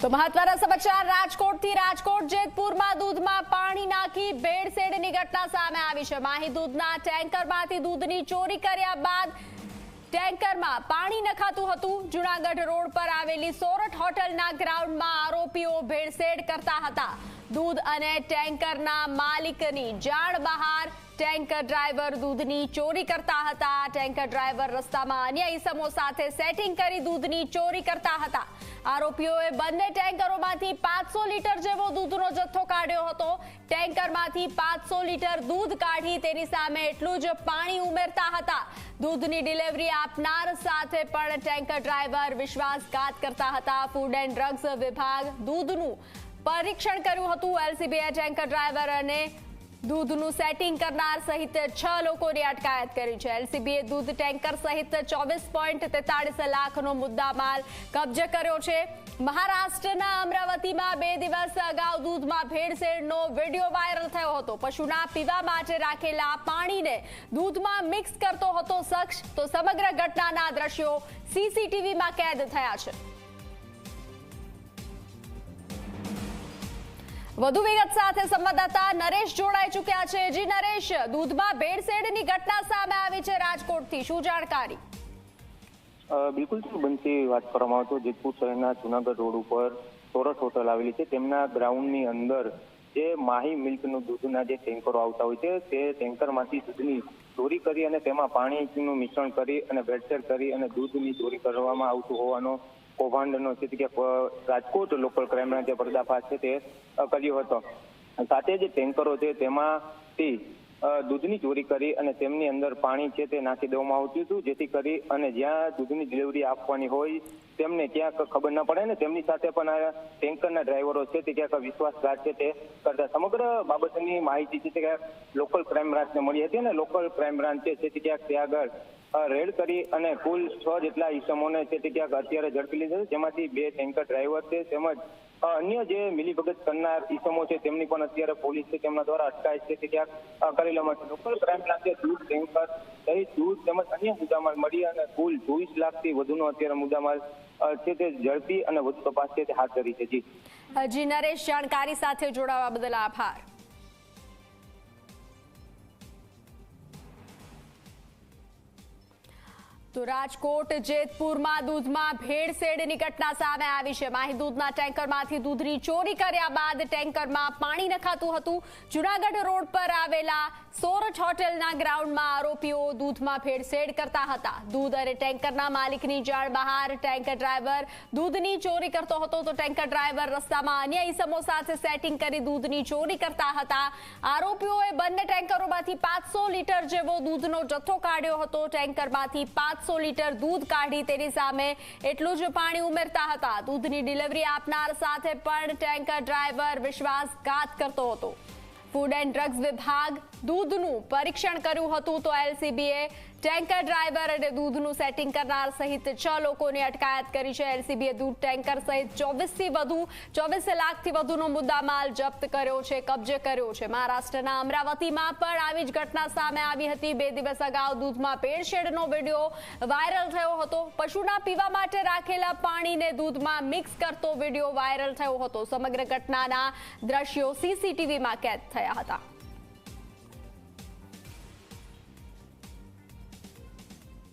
તો મહત્વના સમાચાર, રાજકોટથી રાજકોટ જેતપુરમાં દૂધમાં પાણી નાખી ભેળસેળની ઘટના સામે આવી છે. માહી દૂધના ટેન્કરમાંથી દૂધની ચોરી કર્યા બાદ ટેન્કરમાં પાણી નખાતું હતું. જુનાગઢ રોડ પર આવેલી સોરઠ હોટલના ગ્રાઉન્ડમાં આરોપીઓ ભેળસેળ કરતા હતા. દૂધ અને ટેન્કરના માલિકની જાણ બહાર ટેન્કર ડ્રાઈવર દૂધની ચોરી કરતા હતા. ટેન્કર ડ્રાઈવર રસ્તામાં અન્ય ઈસમો સાથે સેટિંગ કરી દૂધની ચોરી કરતા હતા. આરોપીઓએ બંને ટેન્કરોમાંથી પાંચસો લીટર જેવો દૂધનો જથ્થો કાઢ્યો હતો. ટેન્કરમાંથી પાંચસો લીટર દૂધ કાઢી તેની સામે એટલું જ પાણી ઉમેરતા હતા. દૂધની ડિલિવરી આપનાર સાથે પણ ટેન્કર ડ્રાઈવર વિશ્વાસઘાત કરતા હતા. ફૂડ એન્ડ ડ્રગ્સ વિભાગ દૂધનું પરીક્ષણ કર્યું હતું. એલસીબીએ ટેન્કર ડ્રાઈવર અને દૂધનું સેટિંગ કરનાર સહિત છ લોકોની અટકાયત કરી છે. એલસીબીએ દૂધ ટેન્કર સહિત ચોવીસ પોઈન્ટ તેતાળીસ લાખનો મુદ્દામાલ કબજે કર્યો છે. મહારાષ્ટ્રના અમરાવતીમાં બે દિવસ અગાઉ દૂધમાં ભેળસેળનો વીડિયો વાયરલ થયો હતો. પશુના પીવા માટે રાખેલા પાણીને દૂધમાં મિક્સ કરતો હતો શખ્સ. તો સમગ્ર ઘટનાના દ્રશ્યો સીસીટીવીમાં કેદ થયા છે. વધુ વિગત સાથે સંવાદદાતા નરેશ જોડાઈ ચૂક્યા છે. જી નરેશ, દૂધમાં ભેળસેળની ઘટના સામે આવી છે રાજકોટથી. શું જાણકારી? બિલકુલ બનતી વાત કરવામાં આવે તો જેતપુર શહેરના જુનાગઢ રોડ ઉપર સોરઠ હોટલ આવેલી છે. તેમના ગ્રાઉન્ડની અંદર જે માહી મિલ્કનું દૂધના જે ટેન્કરો આવતા હોય છે, તે ટેન્કરમાંથી દૂધની ચોરી કરી અને તેમાં પાણીનું મિશ્રણ કરી અને ભેળસેળ કરી અને દૂધની ચોરી કરવામાં આવતું હોવાનો કૌભાંડનો છે કે રાજકોટ લોકલ ક્રાઇમના જે પર્દાફાશ છે તે કર્યો હતો. સાથે જે ટેન્કરો છે, તેમાંથી દૂધની ચોરી કરી અને તેમની અંદર પાણી છે તે નાખી દેવામાં આવતું હતું, જેથી કરી અને જ્યાં દૂધની ડિલિવરી આપવાની હોય તેમને ક્યાંક ખબર ન પડે ને તેમની સાથે પણ આ ટેન્કરના ડ્રાઈવરો છે તે ક્યાંક વિશ્વાસઘાત છે તે કરતા સમગ્ર બાબતની માહિતી છે તે લોકલ ક્રાઇમ બ્રાન્ચને મળી હતી અને લોકલ ક્રાઇમ બ્રાન્ચ છે તે ક્યાંક ત્યાં આગળ રેડ કરી અને કુલ છ જેટલા ઈસમોને છે તે ક્યાંક અત્યારે ઝડપી લીધા છે. જેમાંથી બે ટેન્કર ડ્રાઈવર છે. તેમજ અન્ય જે મિલીભગત કરનાર ઈસમો છે, તેમની પણ અત્યારે પોલીસ છે, તેમના દ્વારા અટકાયત છે. તે ક્યાંક કરી લેવામાં છે લોકલ ક્રાઇમ બ્રાન્ચે દૂધ, ટેન્કર સહિત દૂધ તેમજ અન્ય મુદ્દામાલ મળી અને કુલ ચોવીસ લાખથી વધુનો અત્યારે મુદ્દામાલ છે તે ઝડપી અને વધુ તપાસ છે તે હાથ ધરી છે. જી. જી નરેશ જાણકારી સાથે જોડાવા બદલ આભાર. તો રાજકોટ, જેતપુરમાં દૂધમાં ભેળસેળની ઘટના સામે આવી છે. માહી દૂધના ટેન્કરમાંથી દૂધની ચોરી કર્યા બાદ ટેન્કરમાં પાણી નખાતું હતું. જુનાગઢ રોડ પર આવેલા સોરઠ હોટેલના ગ્રાઉન્ડમાં આરોપીઓ દૂધમાં ભેળસેળ કરતા હતા. દૂધ અને ટેન્કરના માલિકની જાણ બહાર ટેન્કર ડ્રાઈવર દૂધની ચોરી કરતો હતો તો ટેન્કર ડ્રાઈવર રસ્તામાં અન્ય ઇસમો સાથે સેટિંગ કરી દૂધની ચોરી કરતા હતા. આરોપીઓએ બંને ટેન્કરોમાંથી પાંચસો લીટર જેવો દૂધનો જથ્થો કાઢ્યો હતો. ટેન્કરમાંથી પાંચસો લીટર દૂધ કાઢી તેની સામે એટલું જ પાણી ઉમેરતા હતા. દૂધની ડિલિવરી આપનાર સાથે પણ ટેન્કર ડ્રાઈવર વિશ્વાસઘાત કરતો હતો. ફૂડ એન્ડ ડ્રગ્સ વિભાગ દૂધનું પરીક્ષણ કર્યું હતું તો એલસીબીએ ટેન્કર ડ્રાઈવર અને દૂધનું સેટિંગ કરનાર સહિત છ લોકોની અટકાયત કરી છે. એલસીબીએ દૂધ ટેન્કર સહિત ચોવીસથી વધુ, ચોવીસ લાખથી વધુનો મુદ્દામાલ જપ્ત કર્યો છે, કબજે કર્યો છે. મહારાષ્ટ્રના અમરાવતીમાં પણ આવી જ ઘટના સામે આવી હતી. બે દિવસ અગાઉ દૂધમાં ભેળસેળનો વીડિયો વાયરલ થયો હતો. પશુના પીવા માટે રાખેલા પાણીને દૂધમાં મિક્સ કરતો વીડિયો વાયરલ થયો હતો. સમગ્ર ઘટનાના દ્રશ્યો સીસીટીવીમાં કેદ થયા હતા.